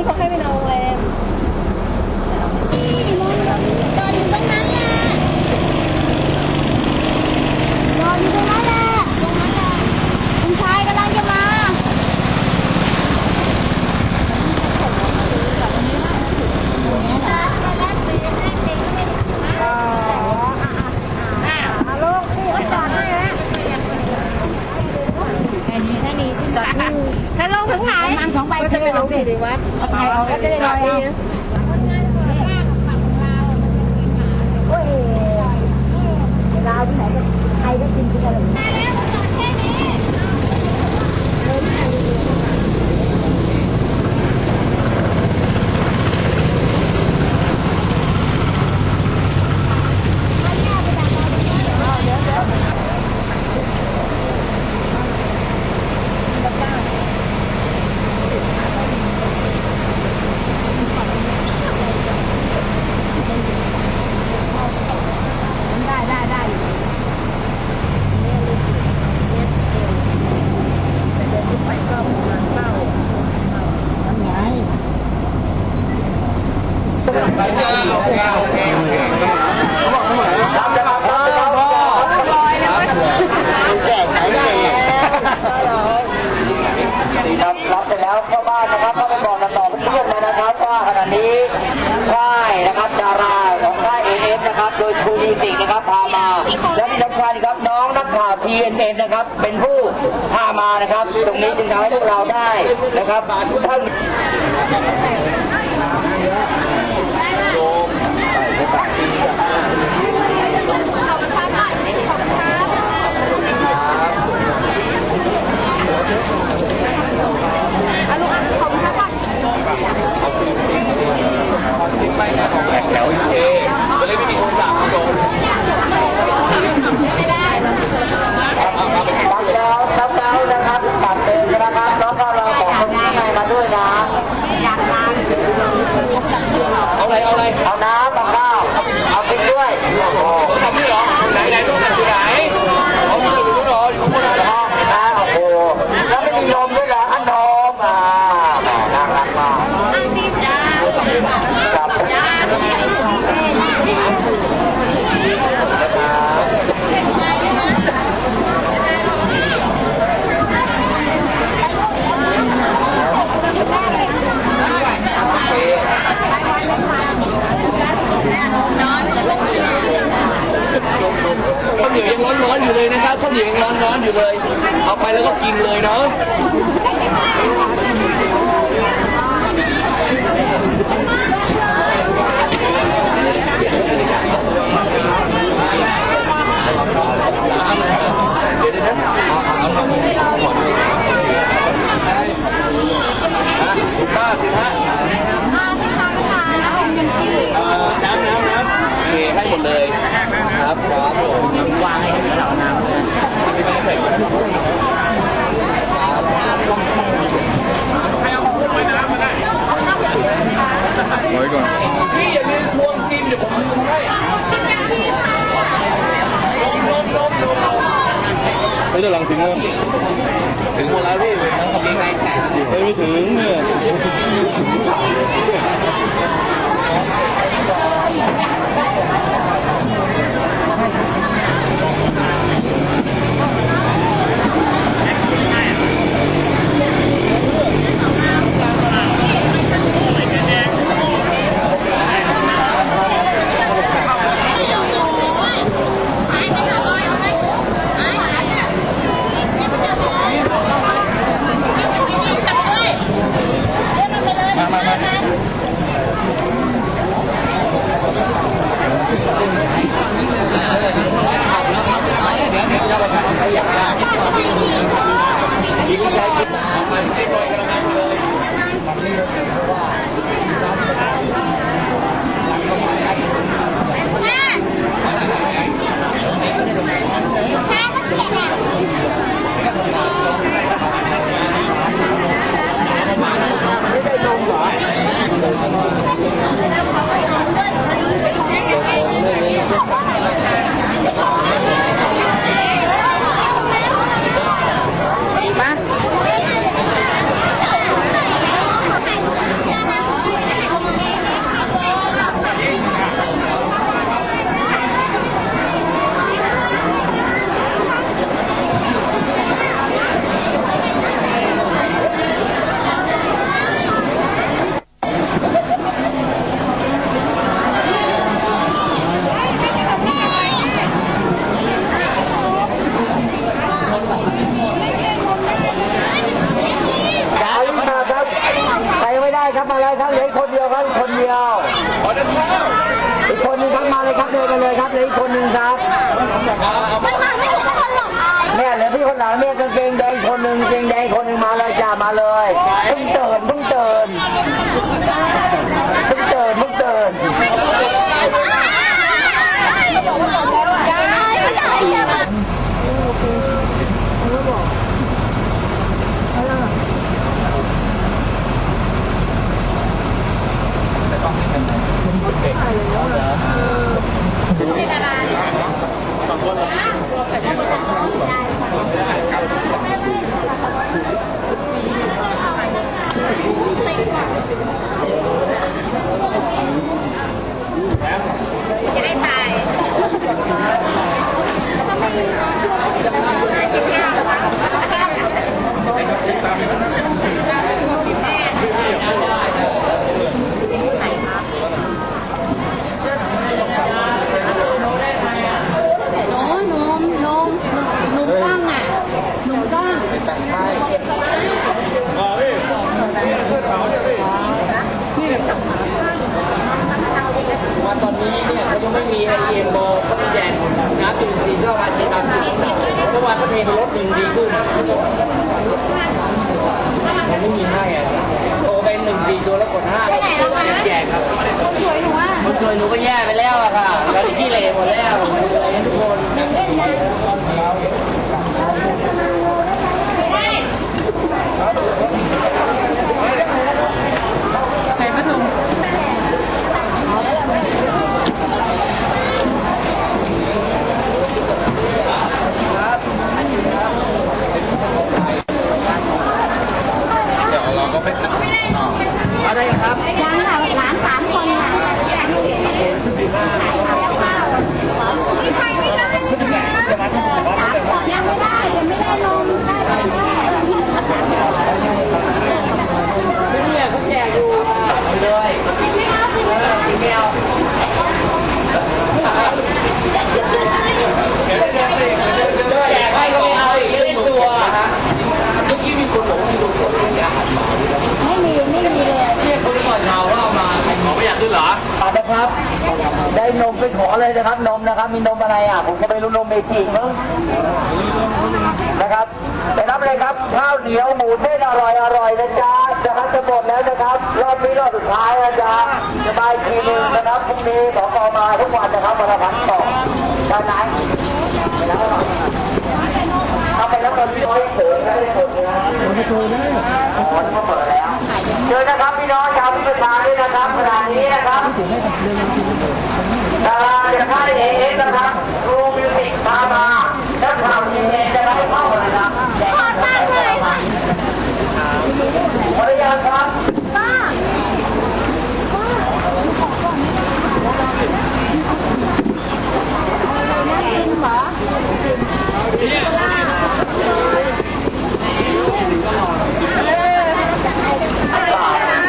ที่เขาให้ไปนอนโรงแรมจอดอยู่ตรงนั้นแหละจอดอยู่ตรงนั้นแหละตรงนั้นแหละคุณชายกำลังจะมาลูกนี่เขาจอดให้แล้วแค่นี้แค่นี้ใช่ไหมถ้าลงถึงไหนประมาณสองใบ ก็จะไปลงสิริวัฒน์ก็จะได้ลอยเอาโอ้ยลาวที่ไหนก็ใครก็กินกันเลยร ได้ได้ได้ ครับ รับเสร็จแล้วเข้าบ้านนะครับก็ไปบอกกันต่อเพื่อนๆเลยนะครับว่าขณะนี้ค่ายนะครับดาราของค่ายเอ็นนะครับ โดยครูมิวสิกนะครับพามา และที่สำคัญครับน้องนักข่าวพีเอ็นเอ็นนะครับ เป็นผู้พามานะครับ ตรงนี้จึงทำให้พวกเราได้นะครับท่าน แถวเอก็เลยไม่มีโทรศัพท์โดน รับแล้วรับแล้วนะครับตัดเองนะครับแล้วก็เราบอกคนข้างในมาด้วยนะ เอาอะไรเอาอะไรเอาน้ำกับข้าวเอาพริกด้วยโอ้ทำนี่เหรอไหนไหนโทรศัพท์อยู่ไหนเอาอยู่ตรงนู้นเหรออยู่ข้างบนเหรอ นะโอ้โหแล้วไม่มีลมด้วยเหรออันนมอ่าแหมน่ารักมากครับ ข้าวเหนียวยังร้อนๆอยู่เลยนะครับข้าวเหนียวยังร้อนๆอยู่เลย เอาไปแล้วก็กินเลยเนาะ ป้าสิฮะเอ่อน้ำน้ำน้ำโอเคให้หมดเลย ครับครับผมวางให้เหล่าน้ำไม่ต้องใส่ไว้ก่อนพี่อย่าลืม ทวงกินเดี๋ยวผมดูให้ลมลมลมลมไม่จะหลังถึงแล้วถึงหมดแล้วพี่ทั้งกับยังไงแฉไม่ถึงเนี่ยเรียกมันไปเลย ได้ครับมาเลยครับเหลืออีกคนเดียวครับอีกคนเดี ยวอีกคนหนึงครับมาเลยครับเดินมาเลยครับเหลืออีกคนหนึงครับมันมาไม่ถึงคนหรอกอายเนี่ยเหลือพี่คนหลังเนี่ยกางเกงแดงคนหนึ่งกางเกงแดงคนหนึ่งมาเลยจ้ามาเลยเพิ่งเตือนเพิ่งเตือนเพิ่งเตือนเพิ่งเตือนจะได้ตายถ้าไม่กินข้าวโน้นนมนมนมตั้งอะนมตั้ง ว่าตอนนี้เนี่ยเขายังไม่มีไอเอ็มโบเขาแจกน้ำจุลินทรีย์เข้าวันที่ตามที่เมื่อวานเขาเทไปลดหนึ่งดีขึ้นมันไม่มีให้อะโทรไป หนึ่งสี่ตัวแล้วกดห้าไปไหนแล้วคะแจกครับคนสวยหนูอะคนสวยหนูก็แย่ไปแล้วอะค่ะเราที่เหลหมดแล้วทุกคนไม่ได้เดี๋ยวเราก็ไป อะไรครับ ยังค่ะหลานสามคนอะยังไม่ได้ยังไม่ได้ลงได้ไปแล้ว ไม่เนี่ยเขาแจกอยู่เลย สิบไม่เอาสิบไม่เอา สีเดียวแจกให้ก็ไม่เอาอีกเล่นตัวฮะเมื่อกี้มีคนบอกว่ามีคนบอกว่าอยาก ไม่มีไม่มีเลย เรียกคนก่อนเราว่าเอามาขอไม่อยากขึ้นเหรอนะครับ ได้นมไปขอ เลยนะครับนมนะครับ มีนมอะไรอะผมก็ไม่รู้นมเมจิมั้งนะครับไปรับเลยครับข้าวเหนียวหมูเส้นอร่อยอร่อยนะจ๊ะนะครับจะหมดแล้วนะครับ รอบนี้รอบสุดท้ายนะจ๊ะจะมาอีกทีหนึงนะครับพรุ่งนี้สอกมาทุกวันนะครับวันละพันสองด้านไหนเอาไปแล้วตอนนี้น้อยเฉยไม่ได้ผลนะมันะโตได้อ๋อนี่ก็เปิดแล้ว เชิญนะครับพี่น้องชาวพิพาด้วยนะครับขณะนี้นะครับดาราจากค่ายเอเอสนะครับครูมิวสิกมามานักข่าวเอเอสจะได้เข้าเลยนะแจก ขอตั้งเลยค่ะ ขออนุญาตครับ ป้า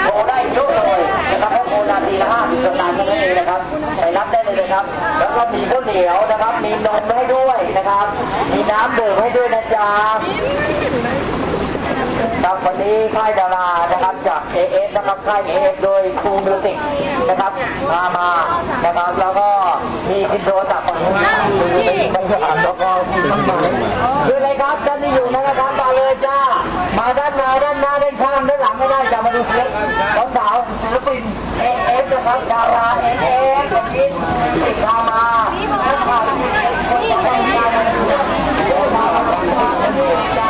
โทรได้เยอะเลยนะครับเพราะโทรนาทีละห้าสิบสตางค์เท่านั้นเองนะครับไปรับได้เลยนะครับ แล้วก็มีข้าวเหนียวนะครับ มีนมให้ด้วยนะครับ มีน้ำดื่มให้ด้วยนะจ๊ะ ครับ วันนี้ค่ายดารานะครับจาก AS นะครับค่าย AS โดยครูมิวสิกนะครับมามานะครับแล้วก็มีคินโดจากฝั่งนู้นไม่ใช่อ่านแล้วก็มีทั้งมดคืออะไรครับท่านที่อยู่นะครับมาเลยจ้ามาด้านหน้าด้านหน้าด้านข้างด้านหลังไม่ได้จะมาดูศิลป์น้องสาวศิลปิน AS นะครับดารา AS วันนี้ติดตามมานักข่าวที่เป็นคนสำคัญในการเมืองเดี๋ยวมาประกาศข่าวกันด้วยจ้า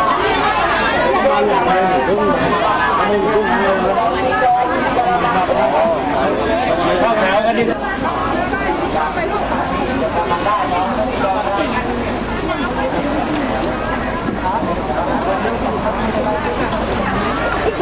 เข้าแถวกันดิ